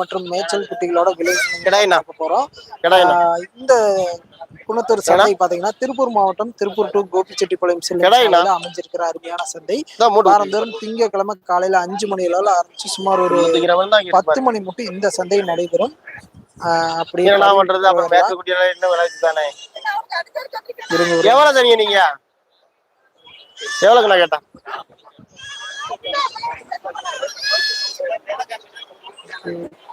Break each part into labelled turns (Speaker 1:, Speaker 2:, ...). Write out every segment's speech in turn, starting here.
Speaker 1: மற்றும் மேய்ச்சல் குட்டிகளோட விலை. பார்க்க போறோம். இந்த குணத்தூர் சந்தை பாத்தீங்கன்னா திருப்பூர் மாவட்டம் திருப்பூர் டு கோபிச்செட்டிப்பாளையம் செல்லும் அமைஞ்சிருக்கிற அருமையான சந்தை. வாரந்தோறும் திங்கட்கிழமை காலையில அஞ்சு மணி அளவுல ஆரம்பிச்சு சுமார் ஒரு பத்து மணி மட்டும் இந்த சந்தை நடைபெறும். ஆஹ் அப்படியே
Speaker 2: என்ன பண்றது? அப்புறம் பேச குட்டியெல்லாம் என்ன விளையாட்டு தானே எவ்வளவு நீங்க? எவ்வளவுக்கு நான் கேட்டேன்
Speaker 1: ஆஹ்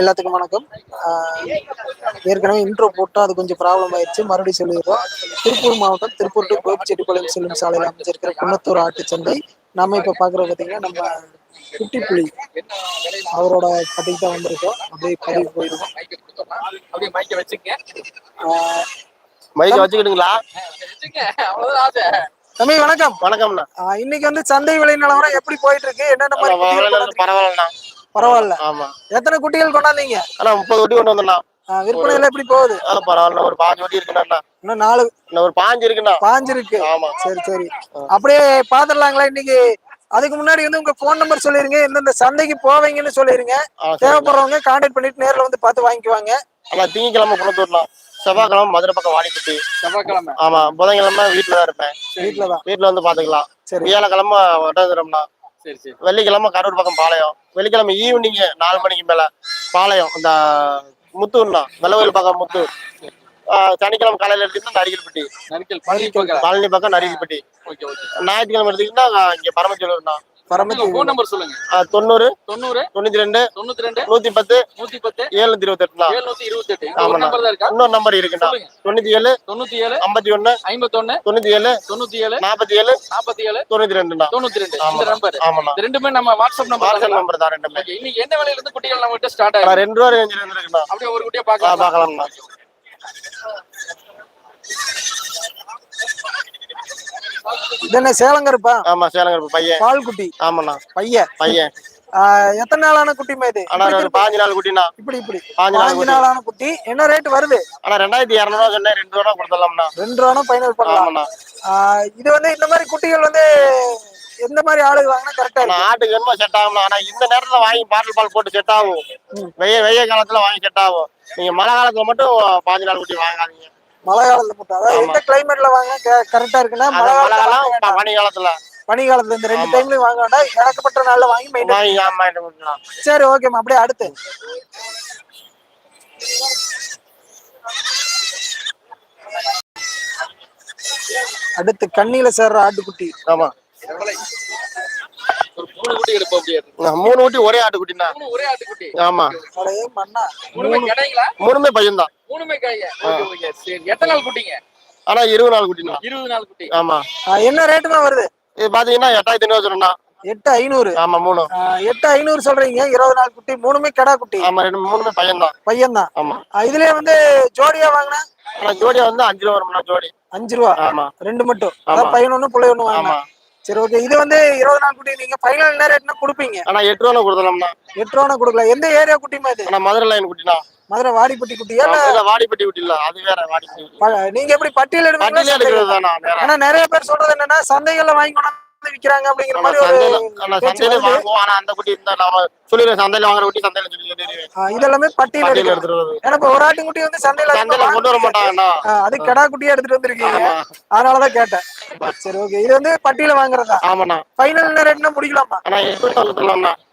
Speaker 1: எல்லாத்துக்கும் வணக்கம். ஏற்கனவே இன்ட்ரோ போட்டோம் அது கொஞ்சம் ப்ராப்ளம் ஆயிடுச்சு. மறுபடியும் சொல்லிடுறோம். திருப்பூர் மாவட்டம் திருப்பூர் டு கோபிச்செட்டிப்பாளையம் செல்லும் சாலையில் அமைஞ்சிருக்கிற குன்னத்தூர் ஆட்டு சந்தை நாம இப்ப பாக்குறது பாத்தீங்கன்னா நம்ம குட்டிப்புலி அவரோட கடைக்கு தான் வந்திருக்கோம். அப்படியே பதிவு போயிருக்கோம்
Speaker 3: அப்படியே மைக்க
Speaker 2: வச்சுக்கிட்டுங்களா
Speaker 1: தம்பி வணக்கம்.
Speaker 2: வணக்கம்ண்ணா.
Speaker 1: இன்னைக்கு வந்து சந்தை விலை நிலவரம் எப்படி போயிட்டு இருக்கு என்னென்ன மாதிரி குட்டிகள் கொண்டாந்தீங்க?
Speaker 2: பரவாயில்லண்ணா.
Speaker 1: பரவாயில்ல.
Speaker 2: ஆமா.
Speaker 1: எத்தனை குட்டிகள் கொண்டாந்தீங்க?
Speaker 2: ஆனா முப்பது வட்டி கொண்டு வந்தண்ணா.
Speaker 1: ஆஹ் விற்பனை எல்லாம் எப்படி போகுது?
Speaker 2: ஆ பரவாயில்ல ஒரு பாஞ்சு வட்டி இருக்குண்ணா.
Speaker 1: இன்னும் நாலு
Speaker 2: இன்னும் ஒரு பாஞ்சு இருக்குண்ணா.
Speaker 1: பாஞ்சு இருக்கு.
Speaker 2: ஆமா.
Speaker 1: சரி சரி. அப்படியே பாத்துடலாங்களா இன்னைக்கு? அதுக்கு முன்னாடி வந்து உங்க போன் நம்பர் சொல்லிருங்க. எந்தெந்த சந்தைக்கு போவீங்கன்னு சொல்லிருங்க. தேவைப்படுறவங்க கான்டாக்ட் பண்ணிட்டு நேர்ல வந்து பார்த்து வாங்கிக்குவாங்க.
Speaker 2: ஆனா திங்கக்கிழமை குணத்தூர்லாம் செவ்வாய்க்கிழமை மதுரை பக்கம் வாடிப்பட்டி.
Speaker 3: செவ்வாய்க்கிழமை.
Speaker 2: ஆமா புதன்கிழமை வீட்டுல தான் இருப்பேன்.
Speaker 1: வீட்டுலதான்
Speaker 2: வீட்டுல வந்து பாத்துக்கலாம்.
Speaker 1: சரி.
Speaker 2: வியாழக்கிழமை வட்டதுரம்னா
Speaker 3: சரி சரி.
Speaker 2: வெள்ளிக்கிழமை கரூர் பக்கம் பாளையம். வெள்ளிக்கிழமை ஈவினிங் நாலு மணிக்கு மேல பாளையம். இந்த முத்தூர்னா வெள்ளவயில் பக்கம் முத்தூர். சனிக்கிழமை காலையில எடுத்தீங்கன்னா நரிகல்பட்டி
Speaker 3: பழனி பக்கம்
Speaker 2: நரிகல்பட்டி
Speaker 3: ஓகே ஓகே.
Speaker 2: ஞாயிற்றுக்கிழமை எடுத்தீங்கன்னா இங்க பரமச்சூர்னா
Speaker 3: ஃபோன் நம்பர் சொல்லுங்க.
Speaker 2: தொண்ணூறு
Speaker 3: தொண்ணூறு
Speaker 2: தொண்ணூத்தி ரெண்டு
Speaker 3: தொண்ணூத்தி ரெண்டு
Speaker 2: நூத்தி பத்து
Speaker 3: நூத்தி பத்து
Speaker 2: ஏழுநூத்தி இருபத்தி எட்டுனா
Speaker 3: எழுநூத்தி இருபத்தி எட்டு ஒரு
Speaker 2: ஆமாண்ணா.
Speaker 3: நம்பர் தான் இருக்கா?
Speaker 2: இன்னொரு நம்பர் இருக்குண்ணா. தொண்ணூத்தி ஏழு
Speaker 3: தொண்ணூத்தி ஏழு
Speaker 2: ஐம்பத்தி ஒண்ணு
Speaker 3: ஐம்பத்தொன்னு
Speaker 2: தொண்ணூத்தி ஏழு
Speaker 3: தொண்ணூத்தி ஏழு
Speaker 2: நாற்பத்தி ஏழு
Speaker 3: நாற்பத்தி ஏழு
Speaker 2: தொண்ணூத்தி ரெண்டுண்ணா
Speaker 3: தொண்ணூத்தி ரெண்டு இந்த. நம்பர் இந்த ரெண்டுமே நம்ம வாட்ஸ்அப் நம்பர்
Speaker 2: வாட்ஸ்அப் நம்பர் தான் ரெண்டுமே.
Speaker 3: இன்னைக்கு என்ன விலையில இருந்து குட்டிகள் நம்ம கிட்ட ஸ்டார்ட் ஆகும்
Speaker 2: ரெண்டு ரூபா ரேஞ்சில் இருந்துருக்குண்ணா
Speaker 3: அப்படியே ஒரு குட்டியா
Speaker 2: ஆ
Speaker 3: பார்க்கலாம்
Speaker 2: பார்க்கலாம்ண்ணா
Speaker 1: இது என்ன சேலங்கருப்பா?
Speaker 2: ஆமா சேலங்க பையன்.
Speaker 1: பால் குட்டி
Speaker 2: ஆமாண்ணா.
Speaker 1: பையன்.
Speaker 2: பையன்.
Speaker 1: எத்தனை நாளான குட்டிமா இது?
Speaker 2: ஆனா ஒரு பாஞ்சு நாள் குட்டிண்ணா.
Speaker 1: இப்படி இப்படி.
Speaker 2: பாஞ்சு
Speaker 1: நாளான குட்டி. என்ன ரேட் வருது?
Speaker 2: ஆனா ரெண்டாயிரத்தி இரநூறுவா சொன்னேன். ரெண்டு ரூபா கொடுத்துடலாம்ண்ணா.
Speaker 1: ரெண்டு ரூபா ஃபைனல் பண்ணலாம்.
Speaker 2: ஆமாண்ணா.
Speaker 1: ஆஹ் இது வந்து இந்த மாதிரி குட்டிகள் வந்து எந்த மாதிரி ஆளுங்க வாங்கினா கரெக்டா இருக்கும்?
Speaker 2: ஆட்டுக்கு என்னமோ செட் ஆகும்ண்ணா. ஆனா இந்த நேரத்துல வாங்கி பாட்டில் பால் போட்டு செட் ஆகும். வெய்ய வெய்ய காலத்துல வாங்கி செட் ஆகும். நீங்க மழை காலத்துல மட்டும் பாஞ்சு நாள் குட்டி வாங்காதீங்க.
Speaker 1: மழை காலத்துல மட்டும். அதாவது எந்த கிளைமேட்ல வாங்கினா கரெக்டா இருக்குன்னா மழை காலத்துல வாங்க.
Speaker 2: பனி காலத்துல
Speaker 1: பனி காலத்துல இந்த ரெண்டு. டைம்லயும் வாங்க வேண்டாம். இறக்கப்பட்ட நாள்ல வாங்கி மெயின்டைன்
Speaker 2: வாங்கி பண்ணலாம்.
Speaker 1: சரி ஓகேம்மா அப்படியே அடுத்து. அடுத்து கண்ணில சேர்ற ஆட்டுக்குட்டி.
Speaker 2: ஆமா.
Speaker 3: மூணு குட்டி எடுப்போம் அப்படியே
Speaker 2: நான் மூணு குட்டி ஒரே ஆட்டுக்குட்டிண்ணா.
Speaker 3: மூணு ஒரே ஆட்டுக்குட்டி.
Speaker 2: ஆமா.
Speaker 3: மூணுமே கிடைங்களா?
Speaker 2: மூணுமே பையன் தான்
Speaker 3: மூணுமே சரி. எத்தனை நாள் குட்டிங்க?
Speaker 2: ஆனா இருபது நாள் குட்டிண்ணா.
Speaker 3: இருபது நாள் குட்டி.
Speaker 2: ஆமா.
Speaker 1: என்ன ரேட்டுமா வருது?
Speaker 2: இது பாத்தீங்கன்னா எட்டாயிரத்தி ஐநூறு
Speaker 1: எட்டு ஐநூறு.
Speaker 2: ஆமா மூணு.
Speaker 1: எட்டு ஐநூறு சொல்றீங்க. இருபது நாள் குட்டி. மூணுமே கடா குட்டி.
Speaker 2: ஆமா ரெண்டு மூணுமே பையன் தான்
Speaker 1: பையன் தான்
Speaker 2: ஆமா
Speaker 1: இதுலயே வந்து ஜோடியா வாங்கினா?
Speaker 2: ஆனா ஜோடியா வந்து அஞ்சு ரூபா வரும்ண்ணா ஜோடி.
Speaker 1: அஞ்சு ரூபா.
Speaker 2: ஆமா.
Speaker 1: ரெண்டு மட்டும். பையன் ஒண்ணு பிள்ளை ஒண்ணு வாங்கினா.
Speaker 2: ஆமா
Speaker 1: சரி ஓகே இது வந்து இருபது நாள் குட்டி நீங்க ஃபைனல் என்ன ரேட்னா கொடுப்பீங்க?
Speaker 2: ஆனா எட்டு ரூபா கொடுத்தலாம்ண்ணா
Speaker 1: எட்டு ரூபா கொடுக்கலாம். எந்த ஏரியா குட்டிமா இது?
Speaker 2: ஆனா மதுரை லைன் குட்டினா
Speaker 1: மதுரை வாடிப்பட்டி குட்டியா இல்ல
Speaker 2: வாடிப்பட்டி குட்டி இல்ல அது வேற வாடிப்பட்டி குட்டி.
Speaker 1: நீங்க எப்படி பட்டியல்
Speaker 2: எடுக்கிறது
Speaker 1: ஆனா நிறைய பேர் சொல்றது என்னன்னா சந்தைகள்ல வாங்கி கொண்டாந்து விக்கிறாங்க அப்படிங்கிற மாதிரி
Speaker 2: சந்தையில. வாங்குவோம். ஆனா அந்த குட்டி இந்த நம்ம சொல்லிடுறேன் சந்தையில வாங்குற குட்டி சந்தையில சொல்லி
Speaker 1: இதெல்லாமே பட்டியல் எடுக்கிறது இப்ப ஒரு ஆட்டுக்குட்டி வந்து சந்தையில
Speaker 2: சந்தையில கொண்டு வர மாட்டாங்கண்ணா
Speaker 1: ஆ, அது கடா குட்டியா எடுத்துட்டு வந்திருக்கீங்க. அதனாலதான் கேட்டேன். சரி ஓகே இது வந்து பட்டியல வாங்குறதா?
Speaker 2: ஆமாண்ணா.
Speaker 1: ஃபைனல் என்ன ரேட்னா முடிக்கலாமா?
Speaker 2: ஆனா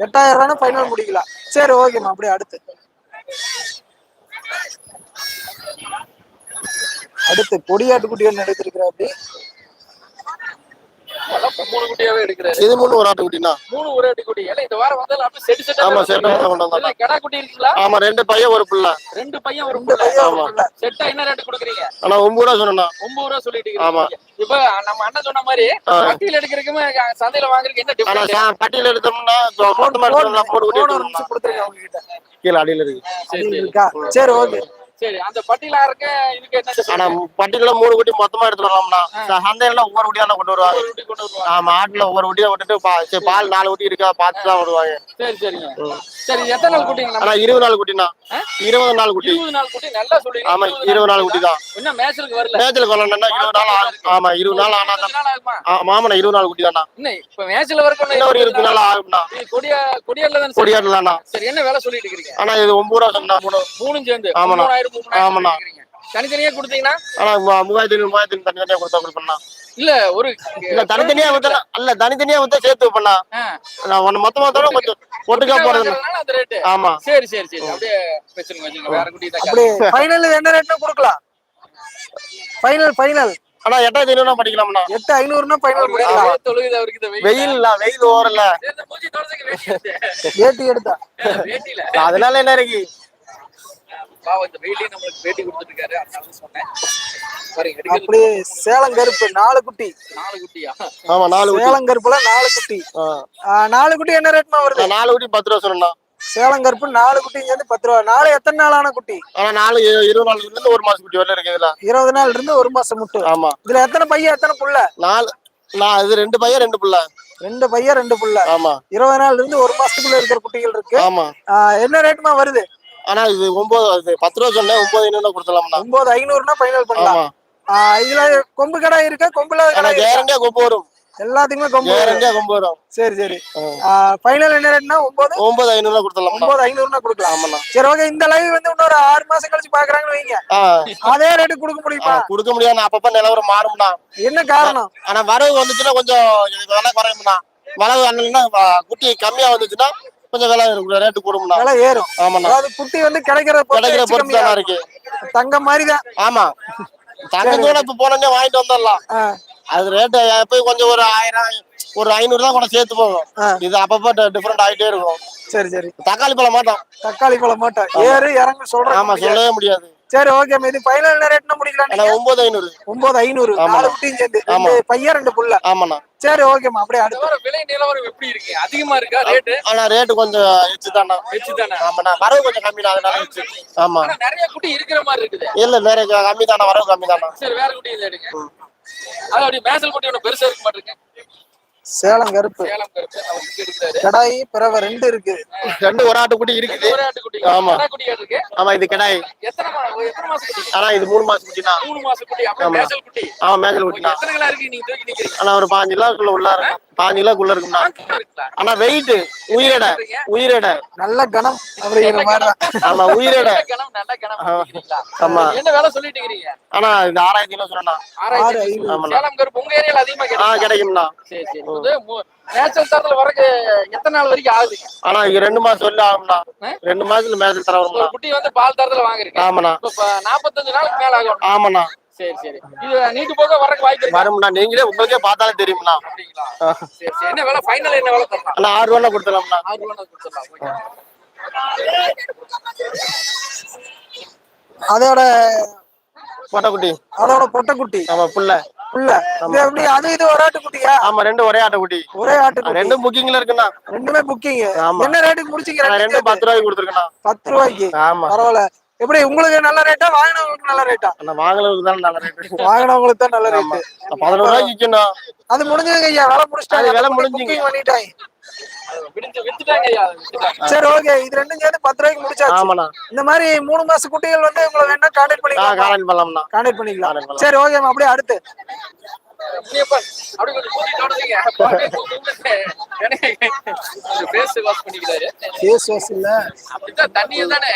Speaker 1: எட்டாயிரம் ரூபாய் ஃபைனல் முடிக்கலாம் சரி ஓகேம்மா அப்படியே அடுத்து. அடுத்து கொடியாட்டு குட்டி ஒன்று எடுத்திருக்கிற அப்படி.
Speaker 3: மூணு குட்டியாவே எடுக்கிறாரு.
Speaker 2: இது மூணு ஒரு ஆட்டு குட்டினா?
Speaker 3: மூணு ஒரே ஆட்டு குட்டி. ஏன்னா இந்த வாரம் வந்தாலும் அப்படியே செட்டு செட்டா
Speaker 2: ஆமா செட்டா கொண்டு வந்தோம்
Speaker 3: கடா குட்டி இருக்குங்களா?
Speaker 2: ஆமா ரெண்டு பையன் ஒரு பிள்ளை.
Speaker 3: ரெண்டு பையன் ஒரு புள்ள.
Speaker 2: ஆமா.
Speaker 3: செட்டா என்ன ரேட் கொடுக்குறீங்க?
Speaker 2: ஆனா ஒன்பது ரூபா சொன்னா
Speaker 3: ஒன்பது ரூபா சொல்லிட்டு
Speaker 2: ஆமா.
Speaker 3: இப்ப நம்ம அண்ணன் சொன்ன மாதிரி
Speaker 2: ஆ.
Speaker 3: வட்டியில் எடுக்கிறதுக்குமே சந்தையில வாங்குறதுக்கு என்ன
Speaker 2: சா- பட்டியல எடுத்தோம்னா
Speaker 1: கொடுத்துருங்க அவங்க கிட்ட
Speaker 2: கீழே அடியில இருக்கு.
Speaker 3: சரி
Speaker 1: அது
Speaker 3: சரி
Speaker 1: இருக்கா? சரி ஓகே.
Speaker 3: சரி அந்த பட்டியலா இருக்க இதுக்கு என்ன
Speaker 2: ஆனா பட்டியல? மூணு குட்டி மொத்தமா எடுத்துட்டு வரலாம்னா சந்தையில ஒவ்வொரு குட்டியா கொண்டு வருவாங்க. ஆமா ஆட்டுல ஒவ்வொரு குட்டியா விட்டுட்டு பால் நாலு குட்டி இருக்கா பார்த்து தான் வருவாங்க.
Speaker 3: சரி சரிங்க. சரி எத்தனை நாள் குட்டிங்க
Speaker 2: ஆனா இருபது நாள் குட்டினா? இருபது நாள் குட்டி.
Speaker 3: இருபது நாள் குட்டி நல்லா சொல்றீங்க.
Speaker 2: ஆமா இருபது நாள் குட்டி தான்
Speaker 3: இன்னும் மேட்ச்க்கு வரல.
Speaker 2: மேட்ச்ல கொள்ளணும்னா இருபது நாள் ஆமா இருபது நாள் ஆனா தான் மாமனா இருபது நாள் குட்டி தானா
Speaker 3: இன்னும் இப்ப மேட்ச்ல வரைக்கும்
Speaker 2: இன்னும் ஒரு இருபது நாள் ஆகும்னா
Speaker 3: கொடியா கொடியால தான் சரி.
Speaker 2: கொடியாட்டு தானா?
Speaker 3: சரி என்ன வேலை சொல்லிட்டு இருக்கீங்க
Speaker 2: ஆனா இது ஒன்பது ரூபா சொன்னா மூணு
Speaker 3: மூணும் சேர்ந்து.
Speaker 2: ஆமாண்ணா. ஆமாண்ணா.
Speaker 3: தனித்தனியா கொடுத்தீங்கன்னா?
Speaker 2: ஆனா மூவாயிரத்தி ஐநூறு மூவாயிரத்தி தனித்தனியா கொடுத்தா கொடுப்பா
Speaker 3: இல்ல ஒரு
Speaker 2: இல்ல தனித்தனியா வித்தா இல்ல தனித்தனியா வித்தா சேர்த்து வைப்பண்ணா.
Speaker 3: ஆ.
Speaker 2: நான் ஒண்ணு மொத்தமா தவிர கொஞ்சம் ஒட்டுக்கா போறது
Speaker 3: வாங்குறதுனால அந்த ரேட்டு
Speaker 2: ஆமா.
Speaker 3: சரி சரி சரி. அப்படியே வச்சுருங்க வச்சுருங்க வேற குட்டி தான்
Speaker 1: அப்படி ஃபைனல் என்ன ரேட்னா கொடுக்கலாம். ஃபைனல் ஃபைனல்
Speaker 2: ஆனா எட்டாயிரத்தி ஐநூறு படிக்கலாம்னா
Speaker 1: எட்டு ஐநூறுனா ஃபைனல்
Speaker 3: இந்த வெயில்.
Speaker 2: இல்ல வெயில் ஓரல.
Speaker 3: வேட்டி எடுத்து.
Speaker 2: அதனால என்ன இருக்கு?
Speaker 3: பாவம் இந்த வெயிலையும் நம்மளுக்கு வேட்டி கொடுத்துட்டு இருக்காரு அதனால சொன்னேன். பாருங்க எடுக்கிறது
Speaker 1: அப்படி சேலம் கருப்பு நாலு குட்டி.
Speaker 3: நாலு குட்டியா?
Speaker 2: ஆமா நாலு குட்டி.
Speaker 1: சேலம் கருப்புல நாலு குட்டி. நாலு குட்டி என்ன ரேட்மா வருது?
Speaker 2: நாலு குட்டி பத்து ரூபா சொன்னா
Speaker 1: சேலம் கருப்பு நாலு குட்டி சேர்ந்து பத்து ரூபா. நாலு எத்தனை நாள் ஆன குட்டி?
Speaker 2: ஆனா நாலு இரு- இருபது நாள் இருந்து ஒரு மாசம் குட்டி வரல இருக்கு இதுல.
Speaker 1: இருபது நாள் இருந்து ஒரு மாசம் முட்டு.
Speaker 2: ஆமா.
Speaker 1: இதுல எத்தனை பையன் எத்தனை புள்ள?
Speaker 2: நாலு நான் இது ரெண்டு பையன் ரெண்டு புள்ள.
Speaker 1: ரெண்டு பையன் ரெண்டு புள்ள.
Speaker 2: ஆமா.
Speaker 1: இருபது நாள்ல இருந்து ஒரு மாசத்துக்குள்ள இருக்கிற குட்டிகள் இருக்கு.
Speaker 2: ஆமா.
Speaker 1: என்ன ரேட்மா வருது?
Speaker 2: ஆனா இது ஒன்பது பத்து ரூபா சொன்னேன் ஒன்பது ஐநூறு கொடுத்தலாம்னா
Speaker 1: ஒன்பது ஐநூறுனா ஃபைனல் பண்ணலாம். இதுல கொம்பு கடை இருக்கா கொம்புல?
Speaker 2: கேரண்டியா கொம்பு வரும்.
Speaker 1: எல்லாத்துக்குமே கொம்பு.
Speaker 2: கேரண்டியா கொம்பு வரும்.
Speaker 1: சரி சரி. ஃபைனல் என்ன ரேட்னா ஒன்பது
Speaker 2: ஒன்பது ஐநூறு கொடுத்தலாம்னா
Speaker 1: ஒன்பது ஐநூறுனா கொடுக்கலாம்.
Speaker 2: ஆமாண்ணா.
Speaker 1: சரி ஓகே இந்த லைவ் வந்து இன்னொரு ஆறு மாசம் கழிச்சு பாக்குறாங்கன்னு வைங்க. அதே ரேட்டு கொடுக்க முடியுமா?
Speaker 2: கொடுக்க முடியாது அப்பப்ப நிலவரம் மாறும்னா
Speaker 1: என்ன காரணம்?
Speaker 2: ஆனா வரவு வந்துச்சுன்னா கொஞ்சம் இதுக்கு விலை குறையும்னா வரவு குட்டி கம்மியா வந்துச்சுன்னா கொஞ்சம் விலை இருக்கும் ரேட்டு கூடும்னா.
Speaker 1: விலை ஏறும்.
Speaker 2: ஆமாண்ணா.
Speaker 1: அதாவது குட்டி வந்து கிடைக்கிற
Speaker 2: கிடைக்கிற பொறுத்து தானே இருக்கு.
Speaker 1: தங்கம் மாதிரி தான்
Speaker 2: ஆமா தங்கத்தோட இப்ப போனோடனே வாங்கிட்டு வந்துடலாம். அது ரேட்டு எப்பயும் கொஞ்சம் ஒரு ஆயிரம் ஒரு ஐநூறு தான் கூட சேர்த்து போகும். இது அப்பப்ப டிஃபரெண்ட் ஆயிட்டே இருக்கும்.
Speaker 1: சரி சரி.
Speaker 2: தக்காளி பழம் மாட்டோம்.
Speaker 1: தக்காளி பழம் மாட்டோம். ஏறு இறங்கு சொல்றேன்.
Speaker 2: ஆமா சொல்லவே முடியாது.
Speaker 1: சரி ஓகே இது ஃபைனல் ரேட்னா முடிக்கலாம்
Speaker 2: ஒன்பது ஐநூறு.
Speaker 1: ஒன்பது ஐநூறு. நாலு குட்டியும் சேர்ந்து
Speaker 2: ஆமா.
Speaker 1: ரெண்டு பையன் ரெண்டு புள்ள.
Speaker 2: ஆமாண்ணா.
Speaker 1: சரி ஓகேம்மா அப்படியே அடுத்து.
Speaker 3: விலை நிலவரம் எப்படி இருக்கு? அதிகமா இருக்கா? ரேட்டு
Speaker 2: ஆனா ரேட்டு கொஞ்சம் எச்சு தானே
Speaker 3: வச்சு தானே
Speaker 2: ஆமாண்ணா. வரவு கொஞ்சம் கம்மி தான் அதனால எச்சு ஆமா.
Speaker 3: நிறைய குட்டி இருக்கிற மாதிரி இருக்குது.
Speaker 2: இல்ல நிறைய கம்மி தானே வரவு கம்மி தானே
Speaker 3: சரி வேற குட்டி இல்லை எடுங்க. அது அப்படி மேசல் குட்டி ஒண்ணு பெருசா இருக்க மாட்டிருக்கு.
Speaker 1: சேலம் கருப்பு. கடாயி பிறவை ரெண்டு இருக்கு.
Speaker 2: ரெண்டு ஒரு ஆட்டு குட்டி இருக்குது ஆமா. ஆமா இது கிடாய்.
Speaker 3: எத்தனை மா- ஒரு எத்தனை மாசம் குட்டி?
Speaker 2: ஆனா இது மூணு மாசம் குட்டினா.
Speaker 3: மூணு மாசம் குட்டி. அப்படியே
Speaker 2: ஆமா.
Speaker 3: மேசல் குட்டி.
Speaker 2: ஆனா ஒரு பாஞ்சு கிலோக்குள்ள உள்ள இருக்கும் இருக்கும்னா
Speaker 3: ஆ, இருக்குங்களா?
Speaker 2: ஆனா வெயிட் உயிரிட உயிரிட.
Speaker 1: நல்ல கணம். அப்படிங்கிற மாதிரி
Speaker 2: ஆமா உயிரிட.
Speaker 3: நல்ல கணம், நல்ல கணம் பண்ணிக்கிறீங்களா?
Speaker 2: ஆமா.
Speaker 3: என்ன வேலை சொல்லிட்டு இருக்கிறீங்க
Speaker 2: ஆனா இது ஆறாயிரத்தி கிலோ சொன்னா
Speaker 3: ஆறாயிரத்தி. சேலம் கருப்பு உங்க ஏரியால அதிகமா கிடைக்கும்
Speaker 2: கிடைக்கும்னா
Speaker 3: சரி சரி. இது மு- மேய்ச்சல் தரத்துல வரக்கு எத்தனை நாள் வரைக்கும் ஆகுதுங்க
Speaker 2: ஆனா இது ரெண்டு மாசம் சொல்லி ஆகும்னா? ரெண்டு மாசத்துல மேஜல் தர
Speaker 3: குட்டி வந்து பால் தரத்துல வாங்கிருக்கேன்
Speaker 2: ஆமாண்ணா.
Speaker 3: நாற்பத்தஞ்சு நாளுக்கு மேல ஆகும்
Speaker 2: ஆமாண்ணா.
Speaker 3: சரி சரி. இது நீட்டு போக வரக்கு வாய்ப்பு
Speaker 2: வரும்னா நீங்களே உங்களுக்கே பார்த்தாலே தெரியும்னா
Speaker 3: அப்படிங்களா? சரி சரி. என்ன வேலை? ஃபைனல் என்ன வேலை தரலாம்?
Speaker 2: ஆனா ஆறு ரூபா கொடுத்துலாம்னா
Speaker 3: ஆறு ரூபா கொடுத்துடலாம். ஓகே
Speaker 1: அதோட
Speaker 2: பொட்டக்குட்டி.
Speaker 1: அதோட பொட்டைக்குட்டி.
Speaker 2: ஆமா புள்ள.
Speaker 1: புள்ள. இது எப்படி? அது இது ஒரு ஆட்டு குட்டியா
Speaker 2: ஆமா ரெண்டு ஒரே ஆட்டுக்குட்டி.
Speaker 1: ஒரே ஆட்டு
Speaker 2: ரெண்டும் புக்கிங்ல இருக்குண்ணா.
Speaker 1: ரெண்டுமே புக்கிங்
Speaker 2: ஆமா.
Speaker 1: என்ன ரேட்டுக்கு முடிச்சீங்க ரெண்டு
Speaker 2: ரெண்டும் பத்து ரூபாய்க்கு கொடுத்துருக்கேண்ணா.
Speaker 1: பத்து ரூபாய்க்கு.
Speaker 2: ஆமா.
Speaker 1: பரவாயில்ல. எப்படி உங்களுக்கு நல்ல ரேட்டா வாங்கினவங்களுக்கு நல்ல ரேட்டா
Speaker 2: ஆனா வாங்கலுக்கு தான் நல்ல ரேட்டு
Speaker 1: வாங்கினவங்களுக்கு தான் நல்ல ரேட்டு
Speaker 2: பதினோரு ரூபாய்க்கு விற்கணும்
Speaker 1: அது முடிஞ்சதுங்க ஐயா வேலை முடிச்சிட்டாங்க.
Speaker 2: அது விலை
Speaker 1: booking பண்ணிட்டாங்க. சரி ஓகே. இது ரெண்டும் சேர்ந்து பத்து ரூபாய்க்கு முடிச்சாச்சு.
Speaker 2: ஆமாண்ணா.
Speaker 1: இந்த மாதிரி மூணு மாச குட்டிகள் வந்து உங்களை வேணா கான்டாக்ட் பண்ணிக்கலாம்.
Speaker 2: பண்ணலாம்ண்ணா.
Speaker 1: கான்டாக்ட் பண்ணிக்கலாம். சரி ஓகே அப்படியே அடுத்து.
Speaker 3: பண்ணிக்கிறாரு.
Speaker 1: ஃபேஸ் வாஷ் இல்ல.
Speaker 3: அப்படித்தான் தண்ணியை தானே.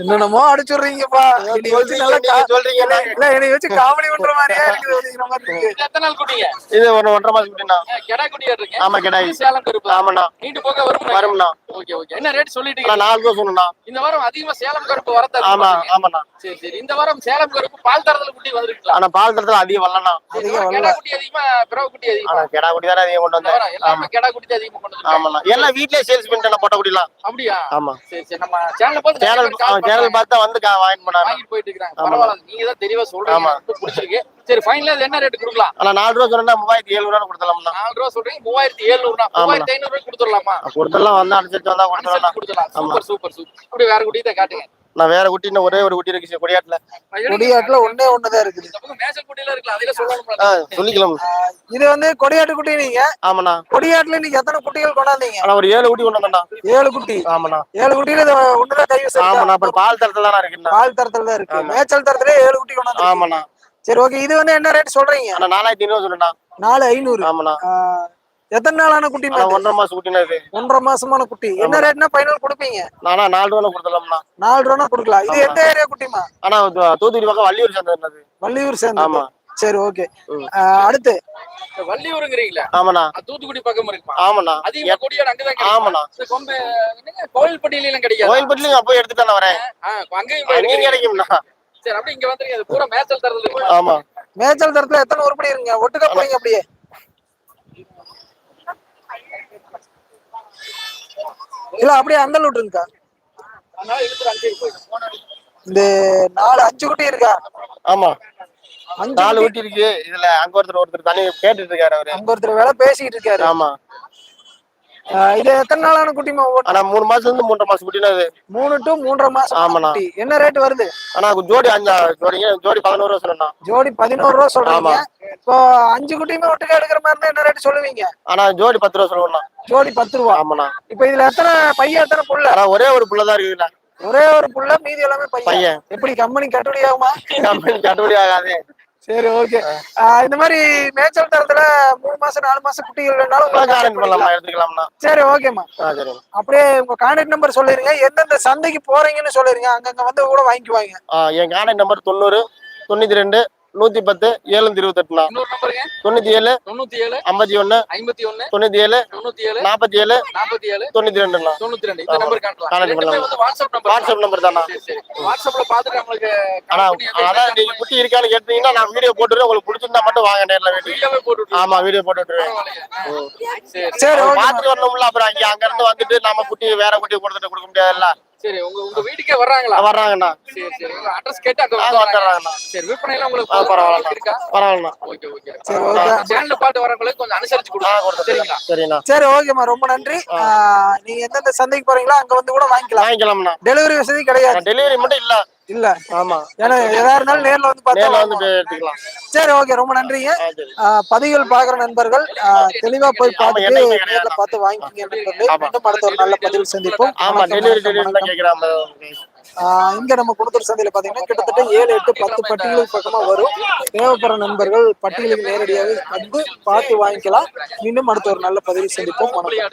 Speaker 1: என்னென்னமோ அடிச்சுடுறீங்கப்பா
Speaker 2: சொல்றீங்க
Speaker 1: இல்ல என்னை வச்சு காமெடி பண்ற மாதிரியா இருக்குது
Speaker 3: எத்தனை நாள் குட்டிங்க?
Speaker 2: இது ஒரு ஒன்றரை மாசம் குட்டிண்ணா
Speaker 3: கெடா குட்டியா இருக்கு
Speaker 2: ஆமா கிடாய்
Speaker 3: சேலம் கருப்பு
Speaker 2: ஆமாண்ணா.
Speaker 3: நீண்டு போக வரும்
Speaker 2: வரும்ண்ணா.
Speaker 3: Okay okay. என்ன ரேட் சொல்லிட்டு
Speaker 2: ஆனா
Speaker 3: இருக்கீங்க?
Speaker 2: நாலு ரூபா சொல்லணும்ண்ணா
Speaker 3: இந்த வாரம் அதிகமா சேலம் கருப்பு வரத்த
Speaker 2: ஆமா ஆமாண்ணா.
Speaker 3: சரி சரி. இந்த வாரம் சேலம் கருப்பு பால் தரத்துல குட்டி வந்திருக்கலாம்
Speaker 2: ஆனா பால் தரத்துல அதிகம் வரலண்ணா.
Speaker 1: அதிக
Speaker 3: கெடா குட்டி அதிகமா பிறவு குட்டி அதிகமா.
Speaker 2: ஆனா கெடா குட்டி தானே அதிகம் கொண்டு வந்தேன்.
Speaker 3: எல்லாமே கெடா குட்டி தான் அதிகமா கொண்டு வந்திருக்காங்க.
Speaker 2: ஆமாண்ணா. எல்லாம் வீட்லயே சேல்ஸ் பண்ணிட்டேன் பொட்டை குட்டிலாம்
Speaker 3: அப்படியா?
Speaker 2: ஆமா.
Speaker 3: சரி சரி நம்ம சேனல் பார்த்து
Speaker 2: சேனல். பார்த்தா வந்து கா- வாங்கிட்டு போனாரு
Speaker 3: வாங்கிட்டு போயிட்டு இருக்காங்க. பரவாயில்ல நீங்க தான் தெளிவா சொல்றீங்க.
Speaker 2: ஆமா.
Speaker 3: பிடிச்சிருக்கு. சரி ஃபைனலா என்ன ரேட் கொடுக்கலாம்?
Speaker 2: ஆனா நாலு ரூபா சொன்னா மூவாயிரத்தி ஏழு ரூபா
Speaker 3: நாலு ரூபா சொல்றீங்க மூவாயிரத்தி எழுநூறுனா மூவாயிரத்தி ஐநூறு ரூபாய் கொடுத்துடலாமா
Speaker 2: கொடுத்தலாம் வந்து அனுசரிச்சு வந்தா கொடுத்துடலாம்
Speaker 3: கொடுத்துடலாம். Super super super. வேற குட்டி தான் காட்டுங்க.
Speaker 2: நான் வேற குட்டி இன்னும் ஒரே ஒரு குட்டி இருக்கு கொடியாட்டுல.
Speaker 1: கொடியாட்டுல ஒண்ணே ஒண்ணுதான் இருக்குது.
Speaker 2: சொல்லிக்கலாம்.
Speaker 1: இது வந்து கொடியாட்டு குட்டி நீங்க?
Speaker 2: ஆமாண்ணா.
Speaker 1: கொடியாட்டுல நீங்க எத்தனை குட்டிகள் கொண்டாந்தீங்க?
Speaker 2: ஆனா ஒரு ஏழு குட்டி கொண்டு வந்தேன்டா
Speaker 1: ஏழு குட்டி.
Speaker 2: ஆமாண்ணா.
Speaker 1: ஏழு குட்டியில இது ஒண்ணுதான் இருக்கா?
Speaker 2: ஆமாண்ணா அப்புறம் பால் தரத்துல தானே இருக்குண்ணா.
Speaker 1: பால் தரத்துல தான் இருக்கு. மேய்ச்சல் தரத்துல ஏழு குட்டி கொண்டாந்து
Speaker 2: ஆமாண்ணா.
Speaker 1: சரி ஓகே இது வந்து என்ன ரேட் சொல்றீங்க?
Speaker 2: ஆனா நாலாயிரத்தி ஐநூறு சொல்லுண்ணா.
Speaker 1: நாலு ஐநூறு.
Speaker 2: ஆமாண்ணா.
Speaker 1: எத்தனை நாளான குட்டி
Speaker 2: ஒன்றரை மாசம் குட்டினா இது.
Speaker 1: ஒன்றரை மாசமான குட்டி. என்ன ரேட்னா ஃபைனல் கொடுப்பீங்க?
Speaker 2: நானா நாலு ரூபா கொடுத்துடலாம்ண்ணா.
Speaker 1: நாலு ரூபா கொடுக்கலாம். இது எந்த ஏரியா குட்டிமா
Speaker 2: ஆனா தூத்துக்குடி பக்கம் வள்ளியூர் சேர்ந்தது
Speaker 1: வள்ளியூர் சேர்ந்து
Speaker 2: ஆமா.
Speaker 1: சரி ஓகே. அடுத்து.
Speaker 3: வள்ளியூருங்கிறீங்களா?
Speaker 2: ஆமாண்ணா.
Speaker 3: தூத்துக்குடி பக்கம் இருக்குமா?
Speaker 2: ஆமாண்ணா.
Speaker 3: அதிகமா கொடியாடு அங்கதான்?
Speaker 2: ஆமாண்ணா.
Speaker 3: கொம்பு என்னங்க, கோவில்பட்டியில எல்லாம் கிடைக்காது
Speaker 2: கோயில்பட்டிலையும் அப்போ எடுத்துட்டு நான் வரேன்.
Speaker 3: அங்கேயும்.
Speaker 2: கிடைக்கும்ண்ணா.
Speaker 3: சரி அப்படியே இங்க வந்துருங்க. பூரா மேய்ச்சல் தரது?
Speaker 2: ஆமா.
Speaker 1: மேய்ச்சல் தரத்துல எத்தனை உருப்படி இருங்க ஒட்டுக்கா போறீங்க அப்படியே? இல்ல அப்படியே அந்த
Speaker 3: அங்கேயே போயிடும்
Speaker 1: இந்த நாலு அஞ்சு குட்டி இருக்கா?
Speaker 2: ஆமா. நாலு
Speaker 1: குட்டி?
Speaker 2: இருக்கு. இதுல அங்க ஒருத்தர் ஒருத்தர் தனி கேட்டுட்டு இருக்காரு அவரு.
Speaker 1: அங்க ஒருத்தர் வேலை பேசிட்டு இருக்காரு.
Speaker 2: ஆமா.
Speaker 1: இது எத்தனை நாளான குட்டிமா ஓட்டு?
Speaker 2: ஆனா மூணு மாசத்துல இருந்து மூன்றரை மாசம் குட்டினா இது.
Speaker 1: மூணு டு மூன்றரை மாசம்
Speaker 2: ஆமாண்ணா.
Speaker 1: என்ன ரேட் வருது?
Speaker 2: ஆனா ஜோடி அஞ்சா ஜோடிங்க ஜோடி பதினோரு ரூபா சொல்லணும்
Speaker 1: ஜோடி பதினோரு ரூபா சொல்றீங்க. இப்போ அஞ்சு குட்டியுமே ஒட்டுக்கா எடுக்கிற மாதிரி இருந்தா என்ன ரேட் சொல்லுவீங்க?
Speaker 2: ஆனா ஜோடி பத்து ரூபா சொல்லணும்
Speaker 1: ஜோடி பத்து ரூபா.
Speaker 2: ஆமாண்ணா.
Speaker 1: இப்போ இதுல எத்தனை பையன் எத்தனை புள்ள?
Speaker 2: ஆனா ஒரே ஒரு புள்ளதான் இருக்குதுல்ல
Speaker 1: ஒரே ஒரு புள்ள மீதி எல்லாமே பையன். எப்படி கம்பெனி கட்டுப்படி ஆகுமா?
Speaker 2: கம்பெனி கட்டுப்படி ஆகாது.
Speaker 1: சரி ஓகே இந்த மாதிரி மேய்ச்சல் தரத்துல மூணு மாசம் நாலு மாசம் குட்டிகள் வேணாலும்.
Speaker 2: எடுத்துக்கலாம்னா.
Speaker 1: சரி ஓகேம்மா அப்படியே உங்க கான்டாக்ட் நம்பர் சொல்லிருங்க. எந்தெந்த சந்தைக்கு போறீங்கன்னு சொல்லிருங்க. அங்கங்க வந்து கூட வாங்கிக்குவாங்க.
Speaker 2: என் கான்டாக்ட் நம்பர் தொண்ணூறு தொண்ணூத்தி ரெண்டு நூத்தி பத்து ஏழுநூத்தி இருபத்தெட்டுண்ணா தொண்ணூத்தி ஏழு
Speaker 3: தொண்ணூத்தி ஏழு
Speaker 2: ஐம்பத்தி ஒண்ணு
Speaker 3: ஐம்பத்தி ஒண்ணு
Speaker 2: தொண்ணூத்தி ஏழு
Speaker 3: தொண்ணூத்தி ஏழு
Speaker 2: நாற்பத்தி ஏழு
Speaker 3: நாற்பத்தி ஏழு
Speaker 2: தொண்ணூத்தி ரெண்டுண்ணா
Speaker 3: தொண்ணூத்தி ரெண்டு. இந்த. Number WhatsApp number
Speaker 2: WhatsApp number தானா.
Speaker 3: வாட்ஸ்அப்ல பாத்துட்டு நம்மளுக்கு
Speaker 2: ஆனா அதான் நீங்க குட்டி இருக்கான்னு கேட்டீங்கன்னா நான் வீடியோ போட்டுருவேன் உங்களுக்கு பிடிச்சிருந்தா மட்டும் வாங்க நேர்ல
Speaker 3: வீடியோவே போட்டு.
Speaker 2: ஆமா வீடியோ போட்டு விட்டுருவேன்.
Speaker 3: சரி.
Speaker 2: பாத்துட்டு வரணும்ல அப்புறம் அங்க அங்க இருந்து வந்துட்டு நம்ம குட்டி வேற குட்டி கொடுத்துட்டு கொடுக்க முடியாதுல்ல?
Speaker 3: சரி உங்க உங்க வீட்டுக்கே வர்றாங்களா?
Speaker 2: வர்றாங்கண்ணா.
Speaker 3: சரி சரி. உங்க அட்ரஸ் கேட்டு அங்க.
Speaker 2: வந்துடுறாங்கண்ணா
Speaker 3: சரி விற்பனையில உங்களுக்கு
Speaker 2: பரவாயில்ல.
Speaker 3: இருக்கா?
Speaker 2: பரவாயில்லண்ணா.
Speaker 3: Okay okay.
Speaker 1: சரி, ஓகே.
Speaker 3: சேனல்ல பாட்டு வரவங்களுக்கு கொஞ்சம் அனுசரிச்சு கொடுங்க. சரிங்களா?
Speaker 2: சரிண்ணா.
Speaker 1: சரி ஓகேம்மா. ரொம்ப நன்றி. நீங்க எந்தெந்த சந்தைக்கு போறீங்களோ அங்க வந்து கூட வாங்கிக்கலாம்.
Speaker 2: வாங்கிக்கலாம்ண்ணா.
Speaker 1: டெலிவரி வசதி கிடையாது.
Speaker 2: டெலிவரி மட்டும் இல்ல.
Speaker 1: இல்ல
Speaker 2: ஆமா
Speaker 1: ஏன்னா எதா இருந்தாலும் நேர்ல வந்து பார்த்தா
Speaker 2: வந்து. எடுத்துக்கலாம்
Speaker 1: சரி ஓகே ரொம்ப நன்றிங்க பதிவுகள் பாக்குற நண்பர்கள் தெளிவா போய்
Speaker 2: கிடையாது.
Speaker 1: நேர்ல பார்த்து வாங்கிக்கிங்க நண்பர்களே. மீண்டும் அடுத்த ஒரு நல்ல பதிவில் சந்திப்போம்
Speaker 2: ஆமா டெலிவரி டெலிவரி. கேக்குறாங்க
Speaker 1: இங்க நம்ம குணத்தூர் சந்தையில பாத்தீங்கன்னா கிட்டத்தட்ட ஏழு எட்டு பத்து பட்டியலுக்கு பக்கமா வரும். தேவைப்படுற நண்பர்கள் பட்டியலுக்கு நேரடியாக வந்து பார்த்து வாங்கிக்கலாம். மீண்டும் அடுத்த ஒரு நல்ல பதிவு சந்திப்போம். வணக்கம்.